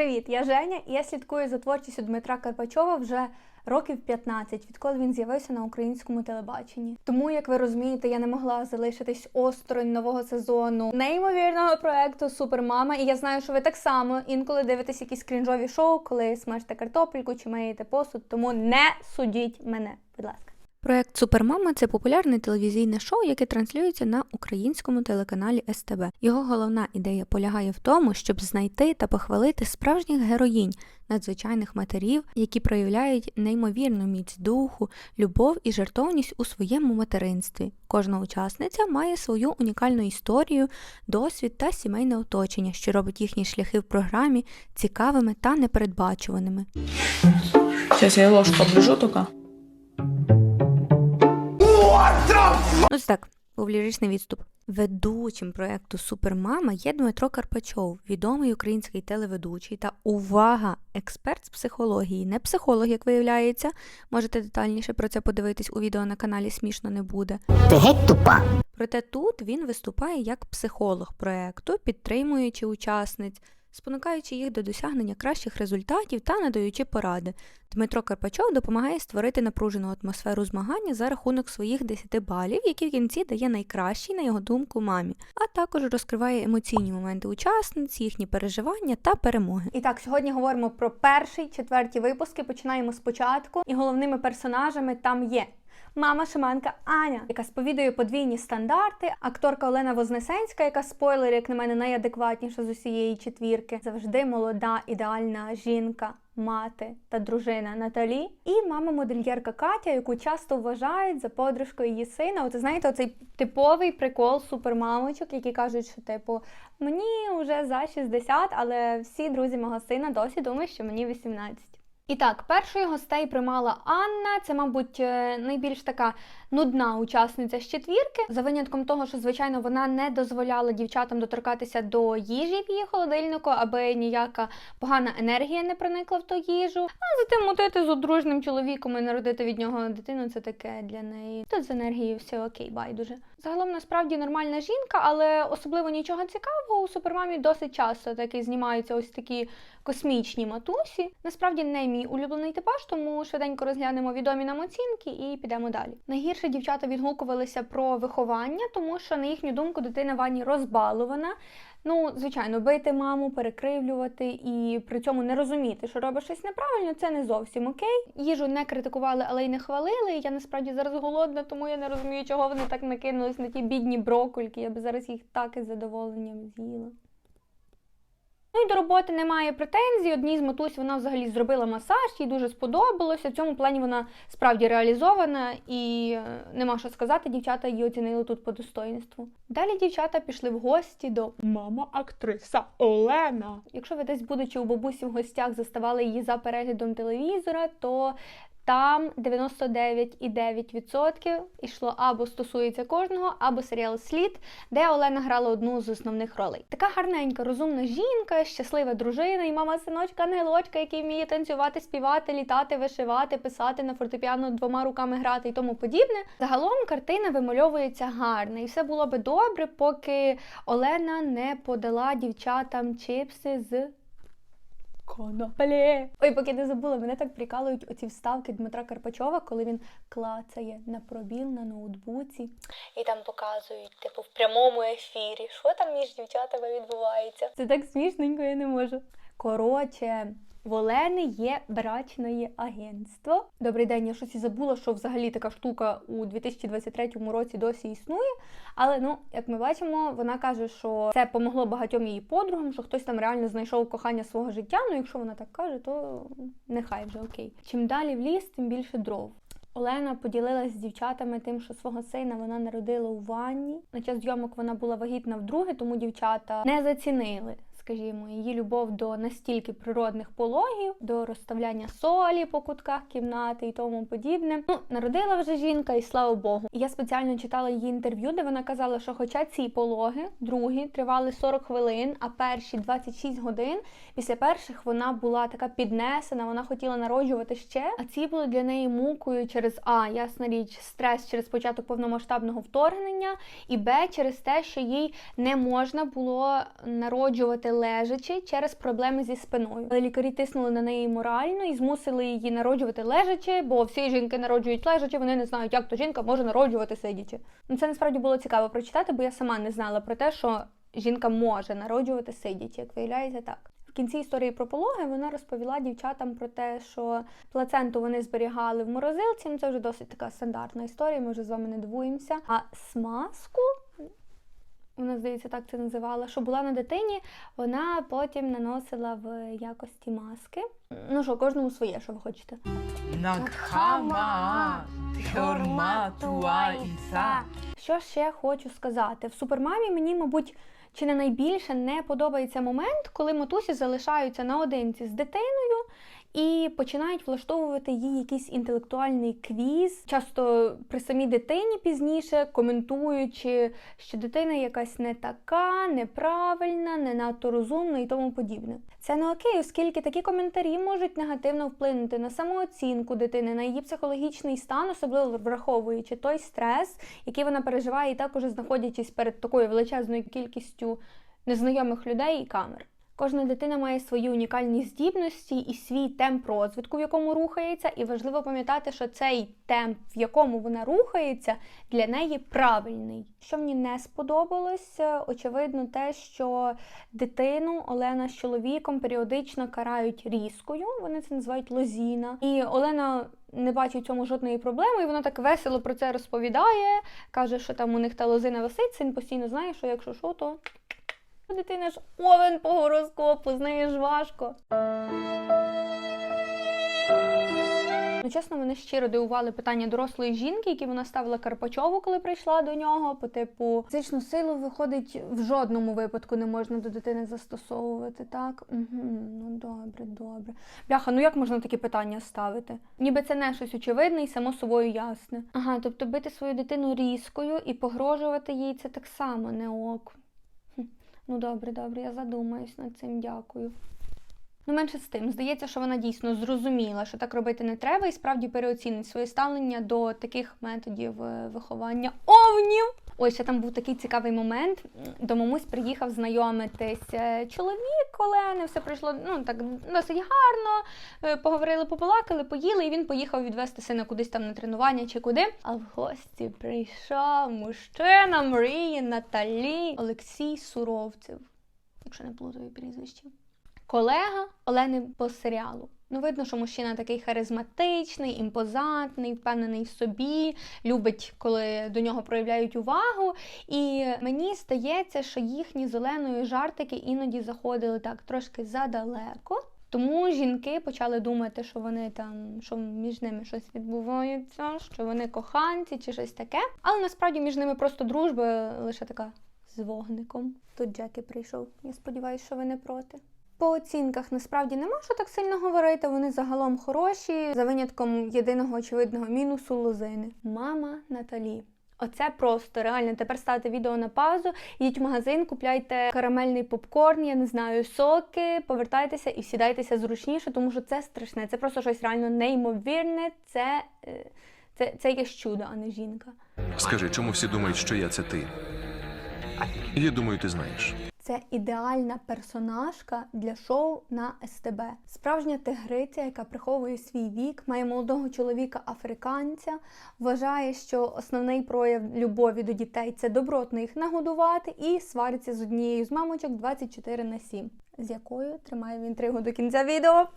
Привіт, я Женя, і я слідкую за творчістю Дмитра Карпачова вже років 15, відколи він з'явився на українському телебаченні. Тому, як ви розумієте, я не могла залишитись осторонь нового сезону неймовірного проекту Супермама. І я знаю, що ви так само інколи дивитесь якісь крінжові шоу, коли смажте картопельку чи миєте посуд. Тому не судіть мене, будь ласка. Проект Супермама це популярне телевізійне шоу, яке транслюється на українському телеканалі СТБ. Його головна ідея полягає в тому, щоб знайти та похвалити справжніх героїнь, надзвичайних матерів, які проявляють неймовірну міць духу, любов і жертовність у своєму материнстві. Кожна учасниця має свою унікальну історію, досвід та сімейне оточення, що робить їхні шляхи в програмі цікавими та непередбачуваними. Сейчас я ложку оближу только. Ну, Ось так, був ліричний відступ. Ведучим проекту Супермама є Дмитро Карпачов, відомий український телеведучий та увага, експерт з психології, не психолог, як виявляється. Можете детальніше про це подивитись у відео на каналі Смішно не буде. Ти геть тупа. Проте тут він виступає як психолог проекту, підтримуючи учасниць, спонукаючи їх до досягнення кращих результатів та надаючи поради. Дмитро Карпачов допомагає створити напружену атмосферу змагання за рахунок своїх 10 балів, які в кінці дає найкращій, на його думку, мамі, а також розкриває емоційні моменти учасниць, їхні переживання та перемоги. І так, сьогодні говоримо про перший, четверті випуски. Починаємо спочатку, і головними персонажами там є. Мама Шиманка Аня, яка сповідує подвійні стандарти, акторка Олена Вознесенська, яка спойлер, як на мене, найадекватніша з усієї четвірки, завжди молода, ідеальна жінка, мати та дружина Наталі, і мама-модельєрка Катя, яку часто вважають за подружкою її сина. Оце знаєте, оцей типовий прикол супермамочок, які кажуть, що типу мені вже за 60, але всі друзі мого сина досі думають, що мені 18. І так, першою гостей приймала Анна. Це, мабуть, е, найбільш така нудна учасниця з четвірки, за винятком того, що звичайно вона не дозволяла дівчатам доторкатися до їжі в її холодильнику, аби ніяка погана енергія не проникла в ту їжу. А затим мутити з одружним чоловіком і народити від нього дитину це таке для неї. Тут з енергією все окей, байдуже. Загалом насправді нормальна жінка, але особливо нічого цікавого у супермамі досить часто таки знімаються ось такі космічні матусі. Насправді не мій улюблений типаж, тому швиденько розглянемо відомі нам оцінки і підемо далі. Найгірше дівчата відгукувалися про виховання, тому що, на їхню думку, дитина Вані розбалована. Ну, звичайно, бити маму, перекривлювати і при цьому не розуміти, що робиш щось неправильно, це не зовсім окей. Їжу не критикували, але й не хвалили. Я насправді зараз голодна, тому я не розумію, чого вони так накинулись на ті бідні брокольки. Я би зараз їх так із задоволенням з'їла. Ну і до роботи немає претензій. Одній з матусь вона взагалі зробила масаж, їй дуже сподобалося. В цьому плані вона справді реалізована і е, нема що сказати, дівчата її оцінили тут по достоїнству. Далі дівчата пішли в гості до Мама актриса Олена. Якщо ви десь, будучи у бабусі в гостях, заставали її за переглядом телевізора, то там 99,9% йшло або стосується кожного, або серіал Слід, де Олена грала одну з основних ролей. Така гарненька, розумна жінка, щаслива дружина і мама синочка ангелочка, який вміє танцювати, співати, літати, вишивати, писати на фортепіано двома руками грати і тому подібне. Загалом картина вимальовується гарно, і все було би добре, поки Олена не подала дівчатам чипси з Коноплі. Ой, поки не забула, мене так прикалують оці вставки Дмитра Карпачова, коли він клацає на пробіл на ноутбуці. І там показують, типу, в прямому ефірі, що там між дівчатами відбувається. Це так смішненько, я не можу. Коротше. В Олени є брачне агентство. Добрий день, я щось і забула, що взагалі така штука у 2023 році досі існує. Але ну, як ми бачимо, вона каже, що це помогло багатьом її подругам, що хтось там реально знайшов кохання свого життя. Ну, якщо вона так каже, то нехай вже окей. Чим далі в ліс, тим більше дров. Олена поділилась з дівчатами тим, що свого сина вона народила у ванні. На час зйомок вона була вагітна вдруге, тому дівчата не зацінили. Скажімо, її любов до настільки природних пологів, до розставляння солі по кутках кімнати і тому подібне. Ну, народила вже жінка, і слава Богу. Я спеціально читала її інтерв'ю, де вона казала, що хоча ці пологи, другі, тривали 40 хвилин, а перші 26 годин, після перших вона була така піднесена, вона хотіла народжувати ще. А ці були для неї мукою через А, ясна річ, стрес через початок повномасштабного вторгнення, і Б, через те, що їй не можна було народжувати лежачи через проблеми зі спиною. Але лікарі тиснули на неї морально і змусили її народжувати лежачи, бо всі жінки народжують лежачи, вони не знають, як то жінка може народжувати сидячи. Ну це насправді було цікаво прочитати, бо я сама не знала про те, що жінка може народжувати сидячи. Як виявляється, так. В кінці історії про пологи вона розповіла дівчатам про те, що плаценту вони зберігали в морозилці. Ну це вже досить така стандартна історія. Ми вже з вами не дивуємося. А смазку вона, здається, так це називала, що була на дитині, вона потім наносила в якості маски. Ну що, кожному своє, що ви хочете. Накхама, іса. Що ще хочу сказати? В супермамі мені, мабуть, чи не найбільше не подобається момент, коли матусі залишаються наодинці з дитиною і починають влаштовувати їй якийсь інтелектуальний квіз, часто при самій дитині пізніше, коментуючи, що дитина якась не така, неправильна, не надто розумна і тому подібне. Це не окей, оскільки такі коментарі можуть негативно вплинути на самооцінку дитини, на її психологічний стан, особливо враховуючи той стрес, який вона переживає, і також знаходячись перед такою величезною кількістю незнайомих людей і камер. Кожна дитина має свої унікальні здібності і свій темп розвитку, в якому рухається, і важливо пам'ятати, що цей темп, в якому вона рухається, для неї правильний. Що мені не сподобалось, е, очевидно, те, що дитину Олена з чоловіком періодично карають різкою. Вони це називають лозіна. І Олена не бачить в цьому жодної проблеми, і вона так весело про це розповідає. каже, що там у них та лозина висить, син постійно знає, що якщо що, то дитина ж овен по гороскопу, з нею ж важко. Ну, чесно, мене щиро дивували питання дорослої жінки, які вона ставила Карпачову, коли прийшла до нього. По типу, фізичну силу виходить в жодному випадку не можна до дитини застосовувати, так? Угу, ну добре, добре. Бляха, ну як можна такі питання ставити? Ніби це не щось очевидне і само собою ясне. Ага, тобто бити свою дитину різкою і погрожувати їй це так само не ок. Ну добре, добре, я задумаюсь над цим, дякую. Ну, менше з тим, здається, що вона дійсно зрозуміла, що так робити не треба, і справді переоцінить своє ставлення до таких методів е, виховання овнів. Ось ще там був такий цікавий момент. До мамусь приїхав знайомитись е, чоловік Олени, все пройшло ну так досить гарно. е, Поговорили, побалакали, поїли, і він поїхав відвести сина кудись там на тренування чи куди. А в гості прийшов мужчина мрії Наталі Олексій Суровцев, якщо не плутаю прізвище колега Олени по серіалу. Ну, видно, що мужчина такий харизматичний, імпозантний, впевнений в собі, любить, коли до нього проявляють увагу. І мені здається, що їхні з Оленою жартики іноді заходили так трошки задалеко. Тому жінки почали думати, що вони там, що між ними щось відбувається, що вони коханці чи щось таке. Але насправді між ними просто дружба лише така з вогником. Тут Джекі прийшов. Я сподіваюся, що ви не проти. По оцінках насправді нема що так сильно говорити. Вони загалом хороші, за винятком єдиного очевидного мінусу лозини. Мама Наталі. Оце просто реально. Тепер ставте відео на паузу, йдіть в магазин, купляйте карамельний попкорн, я не знаю, соки, повертайтеся і сідайтеся зручніше, тому що це страшне. Це просто щось реально неймовірне. Це, е, це, це якесь чудо, а не жінка. Скажи, чому всі думають, що я це ти? Я думаю, ти знаєш. Це ідеальна персонажка для шоу на СТБ. Справжня тигриця, яка приховує свій вік, має молодого чоловіка африканця, вважає, що основний прояв любові до дітей це добротно їх нагодувати і свариться з однією з мамочок 24 на 7, з якою тримає він інтригу до кінця відео.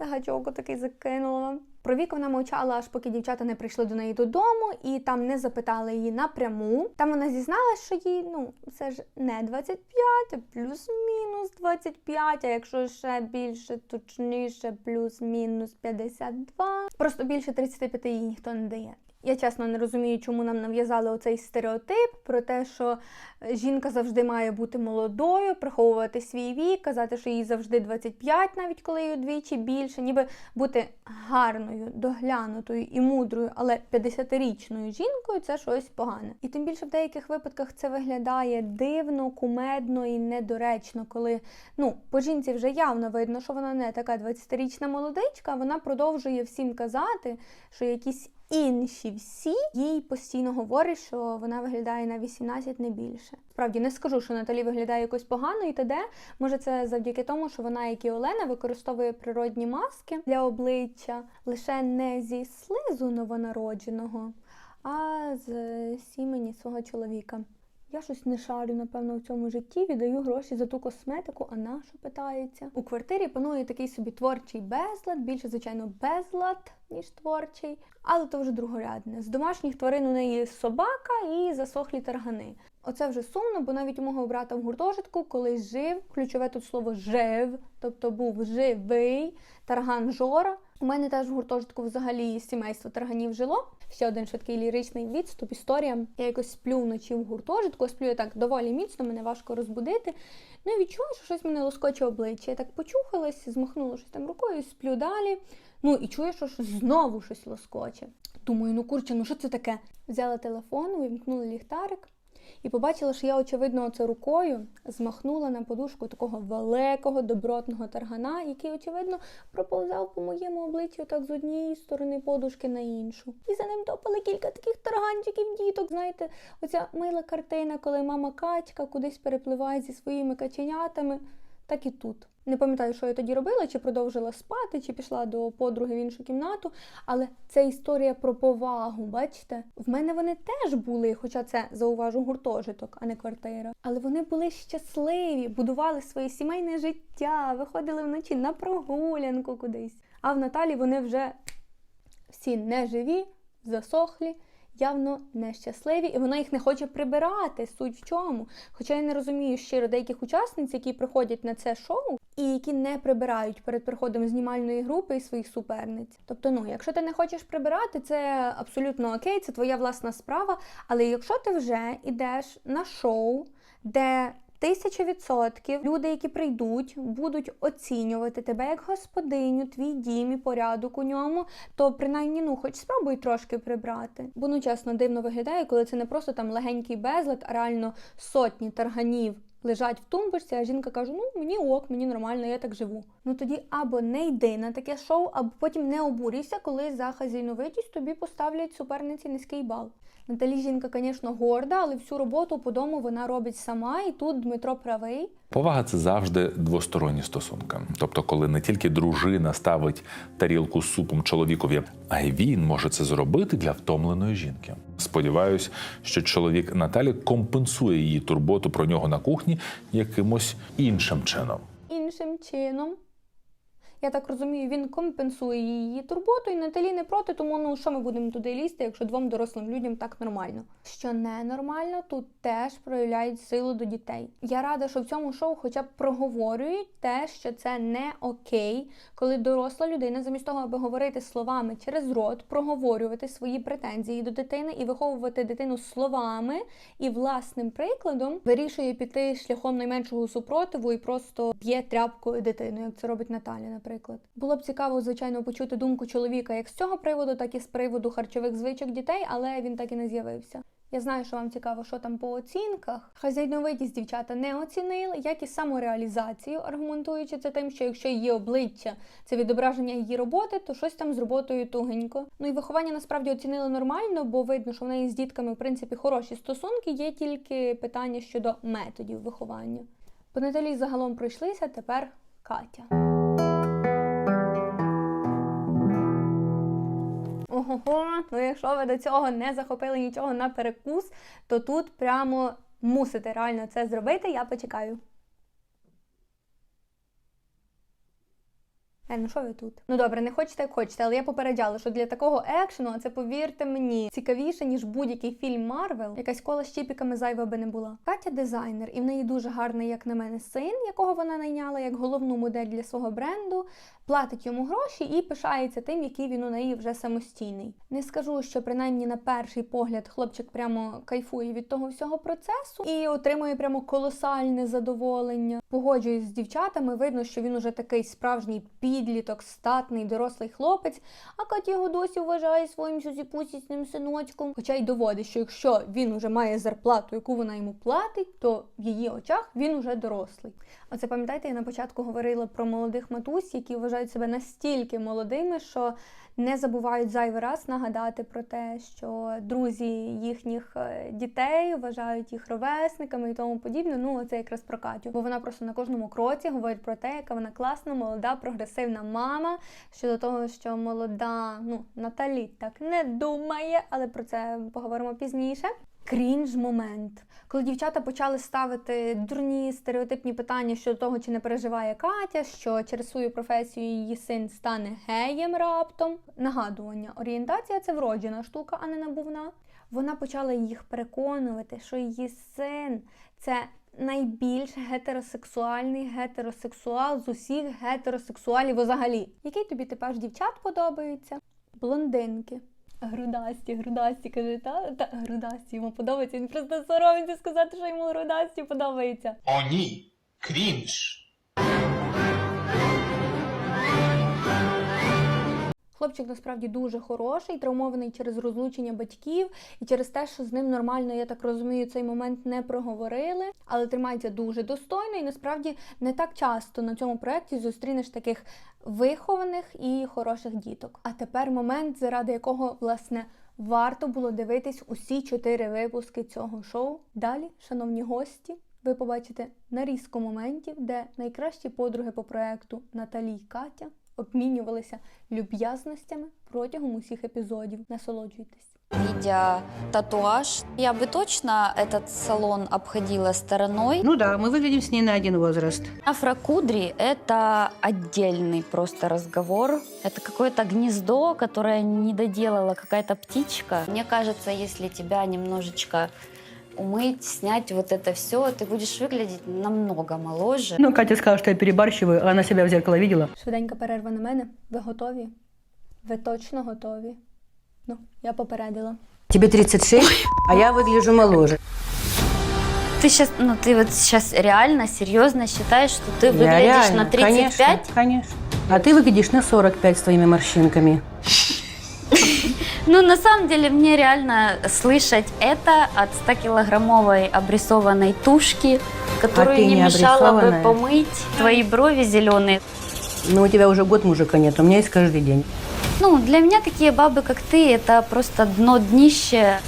Гачок такий закинула. Про вік вона мовчала, аж поки дівчата не прийшли до неї додому і там не запитали її напряму. Там вона зізналась, що їй ну це ж не 25, а плюс-мінус 25, а якщо ще більше, точніше, плюс-мінус 52. Просто більше 35 їй ніхто не дає. Я чесно не розумію, чому нам нав'язали оцей стереотип про те, що е, жінка завжди має бути молодою, приховувати свій вік, казати, що їй завжди 25, навіть коли їй удвічі більше, ніби бути гарною, доглянутою і мудрою, але 50-річною жінкою це щось погане. І тим більше в деяких випадках це виглядає дивно, кумедно і недоречно, коли ну по жінці вже явно видно, що вона не така 20-річна молодичка, вона продовжує всім казати, що якісь інші всі їй постійно говорять, що вона виглядає на 18 не більше. Справді не скажу, що Наталі виглядає якось погано і т.д. Може, це завдяки тому, що вона, як і Олена, використовує природні маски для обличчя лише не зі слизу новонародженого, а з сімені свого чоловіка. Я щось не шарю, напевно, в цьому житті. Віддаю гроші за ту косметику, а на що питається? У квартирі панує такий собі творчий безлад, більше, звичайно, безлад, ніж творчий, але то вже другорядне. З домашніх тварин у неї собака і засохлі таргани. Оце вже сумно, бо навіть у мого брата в гуртожитку колись жив, ключове тут слово жив, тобто був живий тарган Жора. У мене теж в гуртожитку взагалі сімейство тарганів жило. Ще один швидкий ліричний відступ, історія. Я якось сплю вночі в гуртожитку, сплю я так доволі міцно, мене важко розбудити. Ну і відчула, що щось мене лоскоче обличчя. Я так почухалась, змахнула щось там рукою, сплю далі. Ну і чую, що знову щось лоскоче. Думаю, ну курче, ну що це таке? Взяла телефон, увімкнула ліхтарик і побачила, що я, очевидно, оце рукою змахнула на подушку такого великого добротного таргана, який, очевидно, проповзав по моєму обличчю так з однієї сторони подушки на іншу. І за ним топали кілька таких тарганчиків, діток. Знаєте, оця мила картина, коли мама качка кудись перепливає зі своїми каченятами. Так і тут. Не пам'ятаю, що я тоді робила, чи продовжила спати, чи пішла до подруги в іншу кімнату. Але це історія про повагу, бачите? В мене вони теж були, хоча це зауважу гуртожиток, а не квартира. Але вони були щасливі, будували своє сімейне життя, виходили вночі на прогулянку кудись. А в Наталі вони вже всі неживі, засохлі. Явно нещасливі, і вона їх не хоче прибирати. Суть в чому. Хоча я не розумію щиро деяких учасниць, які приходять на це шоу, і які не прибирають перед приходом знімальної групи і своїх суперниць. Тобто, ну, якщо ти не хочеш прибирати, це абсолютно окей, це твоя власна справа. Але якщо ти вже йдеш на шоу, де Тисяча відсотків люди, які прийдуть, будуть оцінювати тебе як господиню, твій дім і порядок у ньому, то принаймні ну хоч спробуй трошки прибрати. Бо ну чесно дивно виглядає, коли це не просто там легенький безлад, а реально сотні тарганів лежать в тумбочці, а жінка каже: ну мені ок, мені нормально, я так живу. Ну тоді або не йди на таке шоу, або потім не обурюйся, коли за хазійновитість тобі поставлять суперниці низький бал. Наталі жінка, звісно, горда, але всю роботу по дому вона робить сама, і тут Дмитро правий. Повага це завжди двосторонні стосунки. Тобто, коли не тільки дружина ставить тарілку з супом чоловікові, а й він може це зробити для втомленої жінки. Сподіваюсь, що чоловік Наталі компенсує її турботу про нього на кухні якимось іншим чином. Іншим чином. Я так розумію, він компенсує її турботу, і Наталі не проти, тому ну що ми будемо туди лізти, якщо двом дорослим людям так нормально. Що ненормально, тут теж проявляють силу до дітей. Я рада, що в цьому шоу хоча б проговорюють те, що це не окей, коли доросла людина, замість того, аби говорити словами через рот, проговорювати свої претензії до дитини і виховувати дитину словами і власним прикладом вирішує піти шляхом найменшого супротиву і просто б'є тряпкою дитину, як це робить Наталя, наприклад. Було б цікаво, звичайно, почути думку чоловіка як з цього приводу, так і з приводу харчових звичок дітей, але він так і не з'явився. Я знаю, що вам цікаво, що там по оцінках. Хазяйновитість дівчата не оцінили, як і самореалізацію, аргументуючи це тим, що якщо її обличчя це відображення її роботи, то щось там з роботою тугенько. Ну і виховання насправді оцінили нормально, бо видно, що в неї з дітками в принципі хороші стосунки. Є тільки питання щодо методів виховання. По Наталі загалом пройшлися, тепер Катя. Ого, ну якщо ви до цього не захопили нічого на перекус, то тут прямо мусите реально це зробити. Я почекаю. Е, ну що ви тут? Ну добре, не хочете, як хочете, але я попереджала, що для такого екшену, це повірте мені, цікавіше, ніж будь-який фільм Марвел, якась кола з чіпіками зайва би не була. Катя дизайнер, і в неї дуже гарний, як на мене, син, якого вона найняла як головну модель для свого бренду, платить йому гроші і пишається тим, який він у неї вже самостійний. Не скажу, що принаймні на перший погляд хлопчик прямо кайфує від того всього процесу і отримує прямо колосальне задоволення. Погоджуюсь з дівчатами, видно, що він уже такий справжній підліток, статний, дорослий хлопець, а Катя його досі вважає своїм сюзіпусісним синочком. Хоча й доводить, що якщо він уже має зарплату, яку вона йому платить, то в її очах він уже дорослий. Оце пам'ятаєте, я на початку говорила про молодих матусь, які вважають себе настільки молодими, що не забувають зайвий раз нагадати про те, що друзі їхніх е, дітей вважають їх ровесниками і тому подібне. Ну, це якраз про Катю. Бо вона просто на кожному кроці говорить про те, яка вона класна, молода, прогресивна мама. Щодо того, що молода, ну, Наталі так не думає, але про це поговоримо пізніше. Крінж момент, коли дівчата почали ставити дурні стереотипні питання щодо того, чи не переживає Катя, що через свою професію її син стане геєм раптом. Нагадування, орієнтація це вроджена штука, а не набувна. Вона почала їх переконувати, що її син це найбільш гетеросексуальний гетеросексуал з усіх гетеросексуалів взагалі. Який тобі типаж дівчат подобаються? Блондинки. Грудасті, грудасті, каже, та, та грудасті йому подобається. Він просто соромиться сказати, що йому грудасті подобається. О, ні. Крінж. Хлопчик насправді дуже хороший, травмований через розлучення батьків і через те, що з ним нормально, я так розумію, цей момент не проговорили, але тримається дуже достойно і насправді не так часто на цьому проєкті зустрінеш таких вихованих і хороших діток. А тепер момент, заради якого власне варто було дивитись усі чотири випуски цього шоу. Далі, шановні гості, ви побачите нарізку моментів, де найкращі подруги по проекту Наталі і Катя обмінювалися люб'язностями протягом усіх епізодів. Насолоджуйтесь. Видя татуаж, я бы точно этот салон обходила стороной. Ну да, мы выглядим с ней на один возраст. Афрокудри – это отдельный просто разговор. Это какое-то гнездо, которое не доделала какая-то птичка. Мне кажется, если тебя немножечко умыть, снять вот это все, ты будешь выглядеть намного моложе. Ну, Катя сказала, что я перебарщиваю, а она себя в зеркало видела. Швиденька перерва на мене. Ви готові? Ви точно готові? Ну, я попередила. Тебе 36, а я выгляжу моложе. Ты сейчас, ну ты вот сейчас реально, серьезно считаешь, что ты Я выглядишь реально, на 35? Конечно, конечно. А ты выглядишь на 45 с твоими морщинками. Ну, на самом деле, мне реально слышать это от 100-килограммовой обрисованной тушки, которую А не, не мешало бы помыть. Твои брови зеленые. Но у тебя уже год мужика нет, у меня есть каждый день. Ну, для меня такие бабы, как ты, это просто дно днище.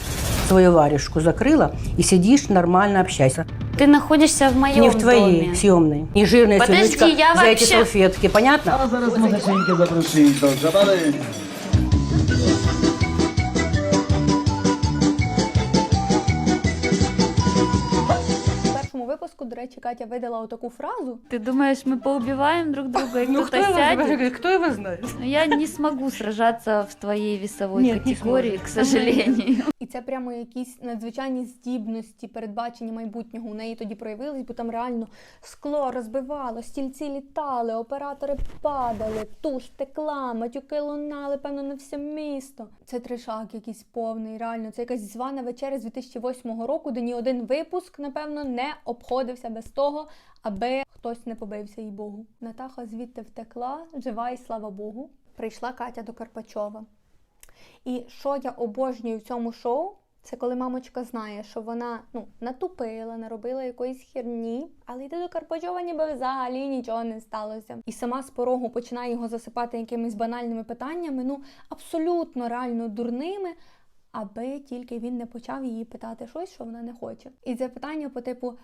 Свою варежку закрыла и сидишь нормально общайся. Ты находишься в моем Не в твоей доме. съемной. Не жирная Подожди, я за эти вообще- салфетки, понятно? А зараз магазинки речі, Катя видала отаку фразу. Ты думаешь, мы поубиваем друг друга и Ну, кто-то сядет? кто его знает? Но я не смогу сражаться в твоей весовой Нет, не категории, к сожалению. І це прямо якісь надзвичайні здібності, передбачення майбутнього у неї тоді проявились, бо там реально скло розбивало, стільці літали, оператори падали, туш текла, матюки лунали, певно, на все місто. Це трешак якийсь повний, реально. Це якась звана вечеря з 2008 року, де ні один випуск, напевно, не обходився без того, аби хтось не побився їй Богу. Натаха звідти втекла, жива і слава Богу. Прийшла Катя до Карпачова. І що я обожнюю в цьому шоу, це коли мамочка знає, що вона ну, натупила, наробила якоїсь херні, але йде до Карпачова, ніби взагалі нічого не сталося. І сама з порогу починає його засипати якимись банальними питаннями, ну абсолютно реально дурними, аби тільки він не почав її питати щось, що вона не хоче. І це питання по типу.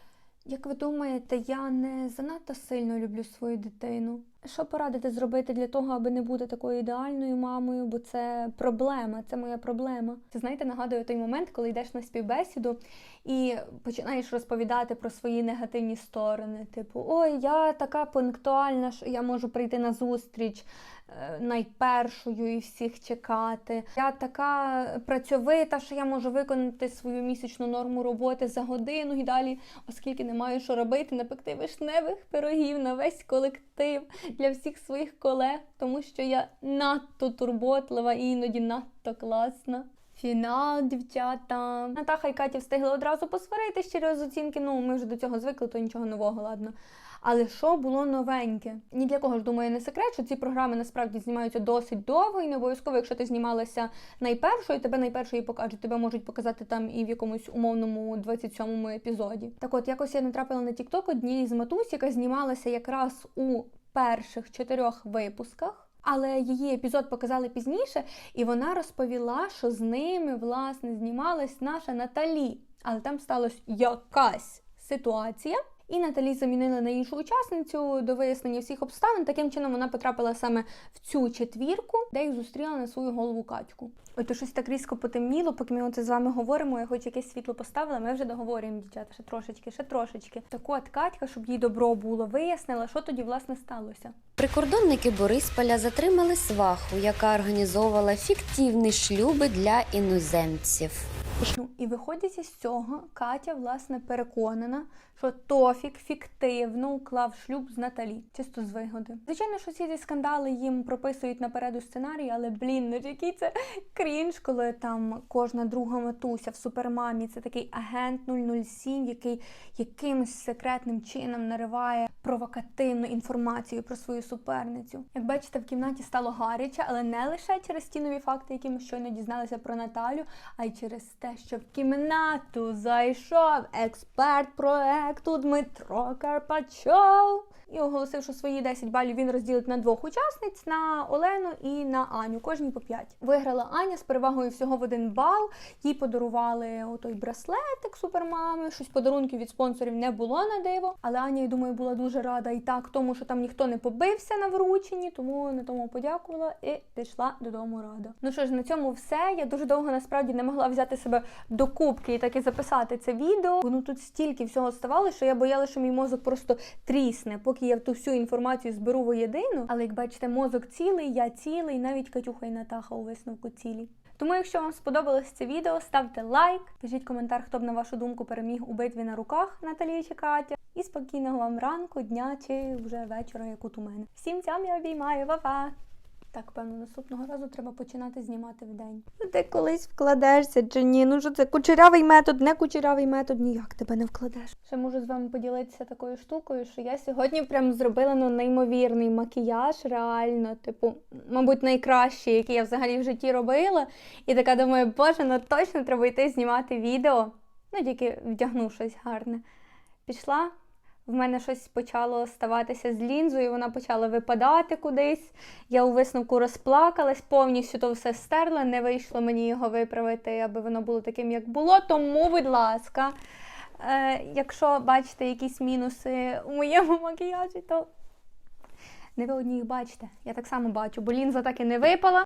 Як ви думаєте, я не занадто сильно люблю свою дитину? Що порадити зробити для того, аби не бути такою ідеальною мамою? Бо це проблема, це моя проблема. Це знаєте, нагадує той момент, коли йдеш на співбесіду і починаєш розповідати про свої негативні сторони. Типу, ой, я така пунктуальна, що я можу прийти на зустріч е, найпершою і всіх чекати. Я така працьовита, що я можу виконати свою місячну норму роботи за годину і далі, оскільки не маю що робити, напекти вишневих пирогів на весь колектив для всіх своїх колег, тому що я надто турботлива і іноді надто класна. Фінал, дівчата. Натаха і Катя встигли одразу посваритись через оцінки. Ну, ми вже до цього звикли, то нічого нового, ладно. Але що було новеньке? Ні для кого ж думаю, не секрет, що ці програми насправді знімаються досить довго, і не обов'язково, якщо ти знімалася найпершою, тебе найпершою покажуть. Тебе можуть показати там і в якомусь умовному 27-му епізоді. Так от, якось я натрапила на TikTok однієї з матусь, яка знімалася якраз у перших чотирьох випусках. Але її епізод показали пізніше, і вона розповіла, що з ними власне знімалась наша Наталі. Але там сталася якась ситуація. І Наталі замінили на іншу учасницю до вияснення всіх обставин. Таким чином вона потрапила саме в цю четвірку, де їх зустріла на свою голову Катьку. Ой, то щось так різко потемніло, поки ми оце з вами говоримо. Я хоч якесь світло поставила. Ми вже договорюємо, дівчата, ще трошечки, ще трошечки. Так от Катька, щоб їй добро було, вияснила, що тоді власне сталося. Прикордонники Борисполя затримали сваху, яка організовувала фіктивні шлюби для іноземців. Ну і виходячи з цього, Катя власне переконана, що Тофік фіктивно уклав шлюб з Наталі, чисто з вигоди. Звичайно, що всі ці скандали їм прописують наперед у сценарії, але блін, ну який це крінж, коли там кожна друга матуся в супермамі. Це такий агент 007, який якимось секретним чином нариває провокативну інформацію про свою суперницю. Як бачите, в кімнаті стало гаряче, але не лише через ті нові факти, які ми щойно дізналися про Наталю, а й через те, що в кімнату зайшов експерт проекту Дмитро Карпачов і оголосив, що свої 10 балів він розділить на двох учасниць на Олену і на Аню, кожній по 5. Виграла Аня з перевагою всього в один бал. Їй подарували отой браслетик супермами. Щось подарунків від спонсорів не було на диво. Але Аня, я думаю, була дуже рада і так, тому що там ніхто не побився на врученні, тому на тому подякувала і пішла додому рада. Ну що ж, на цьому все. Я дуже довго насправді не могла взяти себе до кубки і так і записати це відео. Ну тут стільки всього ставало, що я боялася, що мій мозок просто трісне, поки я ту всю інформацію зберу воєдину. Але як бачите, мозок цілий, я цілий, навіть Катюха і Натаха у висновку цілі. Тому, якщо вам сподобалось це відео, ставте лайк, пишіть коментар, хто б на вашу думку переміг у битві на руках Наталії чи Катя. І спокійного вам ранку, дня чи вже вечора, як от у мене. Всім цям я обіймаю, па-па! Так, певно, наступного разу треба починати знімати вдень. Ну ти колись вкладешся чи ні? Ну що це кучерявий метод, не кучерявий метод, ніяк тебе не вкладеш. Ще можу з вами поділитися такою штукою, що я сьогодні прям зробила ну, неймовірний макіяж, реально, типу, мабуть, найкращий, який я взагалі в житті робила. І така думаю, боже, ну точно треба йти знімати відео. Ну, тільки вдягну щось гарне. Пішла. В мене щось почало ставатися з лінзою, вона почала випадати кудись. Я у висновку розплакалась, повністю то все стерла, не вийшло мені його виправити, аби воно було таким, як було. Тому, будь ласка, е, якщо бачите якісь мінуси у моєму макіяжі, то не ви одні їх бачите. Я так само бачу, бо лінза так і не випала.